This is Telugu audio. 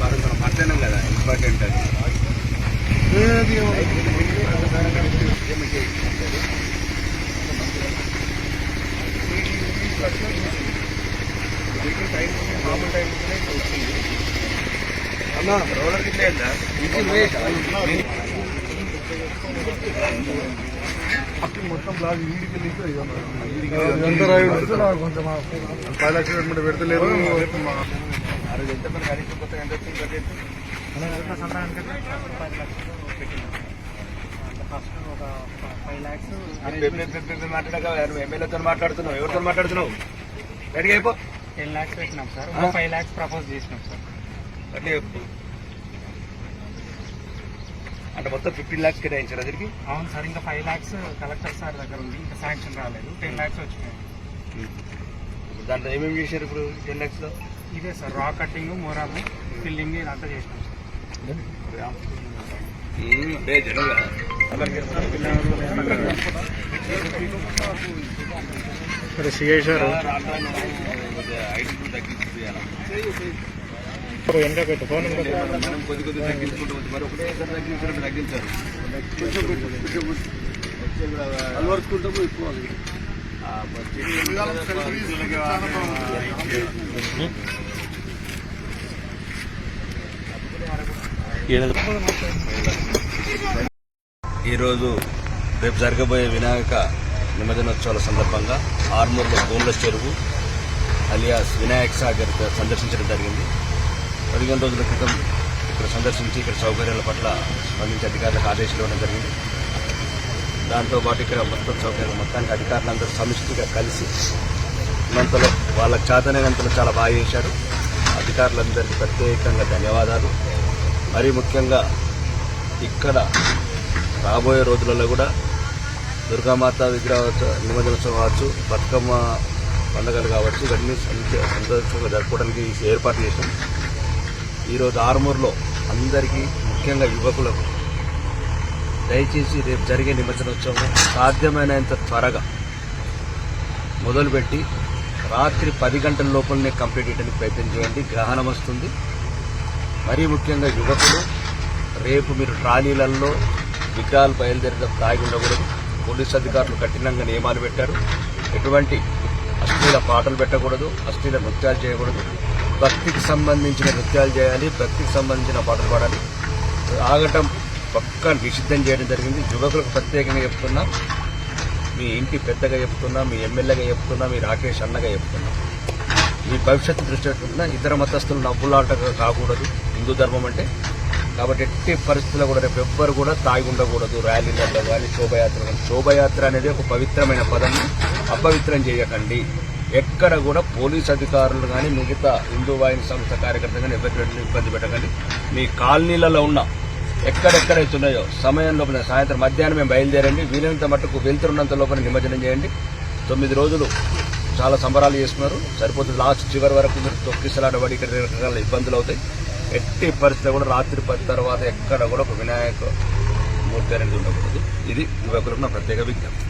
వారం మనం మాట్లాడినాం కదా ఇంపార్టెంట్ అది మామూలు టైం అన్నా రోలర్ కింద ఈజీ వెయిట్ మొత్తం బ్లాగ్ వీడికి ఎంత రాయుడు? కొంచెం వచ్చింది బడ్జెట్ మాట్లాడక నువ్వు ఎమ్మెల్యేతో మాట్లాడుతున్నావు. ఎవరితో మాట్లాడుతున్నావు? రెడీ అయిపో. టెన్ ల్యాక్స్ పెట్టినాం సార్? ఫైవ్ ల్యాక్స్ ప్రపోజ్ చేసినాం సార్. అంటే అంటే మొత్తం ఫిఫ్టీన్ ల్యాక్స్ కేటాయించారు. అదికి అవును సార్ ఇంకా ఫైవ్ ల్యాక్స్ కలెక్టర్ సార్ దగ్గర ఉంది. ఇంకా శాంక్షన్ రాలేదు. టెన్ ల్యాక్స్ వచ్చినాయి. దాంట్లో ఏమేమి చేశారు ఇప్పుడు టెన్ ల్యాక్స్లో? ఇదే సార్ రా కట్టింగ్ మొరాము ఫిల్లింగ్ ఇదంతా చేసినాం sir. CI sir IT phone మనం కొద్ది కొద్ది తగ్గించుకుంటూ ఉంది మరి ఒకటేసారి తగ్గించినట్టు తగ్గించారు. అలవరుచుకుంటాము ఎక్కువ ఈరోజు రేపు జరగబోయే వినాయక నిమజ్జనోత్సవాల సందర్భంగా ఆర్మూర్లో గోండ్ల చెరువు అలియాస్ వినాయక్ సాగర్ సందర్శించడం జరిగింది. పదిహేను రోజుల క్రితం ఇక్కడ సందర్శించి ఇక్కడ సౌకర్యాల పట్ల స్పందించి అధికారులకు ఆదేశాలు ఇవ్వడం జరిగింది. దాంతో పాటు ఇక్కడ మొత్తం సౌకర్యాలు మొత్తానికి అధికారులందరూ సమిష్టిగా కలిసి ఉన్నంతలో వాళ్ళకి చేతనైనంతలో చాలా బాగా చేశారు. అధికారులందరికీ ప్రత్యేకంగా ధన్యవాదాలు. మరీ ముఖ్యంగా ఇక్కడ రాబోయే రోజులలో కూడా దుర్గామాత విగ్రహ నిమజ్జనోత్సవం కావచ్చు బతుకమ్మ పండుగలు కావచ్చు ఇవన్నీ సంతోషంగా జరుపుకోవడానికి ఏర్పాటు చేశాం. ఈరోజు ఆర్మూర్లో అందరికీ ముఖ్యంగా యువకులకు దయచేసి రేపు జరిగే నిమజ్జనోత్సవం సాధ్యమైనంత త్వరగా మొదలుపెట్టి రాత్రి పది గంటల లోపలనే కంప్లీట్ చేయడానికి ప్రయత్నం చేయండి. గ్రహణం వస్తుంది. మరీ ముఖ్యంగా యువకులు రేపు మీరు ట్రాలీలలో విగ్రహాలు బయలుదేరిన తాగి ఉండకూడదు. పోలీస్ అధికారులు కఠినంగా నియమాలు పెట్టారు. ఎటువంటి అశ్లీల పాటలు పెట్టకూడదు. అశ్లీల నృత్యాలు చేయకూడదు. భక్తికి సంబంధించిన నృత్యాలు చేయాలి భక్తికి సంబంధించిన పాటలు పాడాలి. ఆగటం పక్క నిషిద్ధం చేయడం జరిగింది. యువకులకు ప్రత్యేకంగా చెప్తున్నా మీ ఇంటి పెద్దగా చెప్తున్నా మీ ఎమ్మెల్యేగా చెప్తున్నా మీ రాకేష్ అన్నగా చెప్తున్నా. మీ భవిష్యత్తు దృష్టి ఇతర మతస్థులు నవ్వులాట కాకూడదు. హిందూ ధర్మం అంటే కాబట్టి ఎట్టి పరిస్థితుల్లో కూడా రేపు ఎవ్వరు కూడా తాగి ఉండకూడదు. ర్యాలీలలో కానీ శోభయాత్ర కానీ శోభయాత్ర అనేది ఒక పవిత్రమైన పదం అపవిత్రం చేయకండి. ఎక్కడ కూడా పోలీస్ అధికారులు కానీ మిగతా హిందూ వాహిని సంస్థ కార్యకర్తలు కానీ ఎవరిని ఇబ్బంది పెట్టకండి. మీ కాలనీలలో ఉన్న ఎక్కడెక్కడైతే ఉన్నాయో సమయం లోపల సాయంత్రం మధ్యాహ్నం మేము బయలుదేరండి. వీలైనంత మట్టుకు వెళ్తున్నంత లోపల నిమజ్జనం చేయండి. తొమ్మిది రోజులు చాలా సంబరాలు చేస్తున్నారు సరిపోతుంది లాస్ట్ చివరి వరకు మీరు తొక్కిసలాడబడి ఇక్కడ రకరకాల ఇబ్బందులు అవుతాయి. ఎట్టి పరిస్థితి కూడా రాత్రి పది తర్వాత ఎక్కడ కూడా ఒక వినాయక మూర్తి అనేది ఉండకూడదు. ఇది యువకులకు నా ప్రత్యేక విజ్ఞప్తి.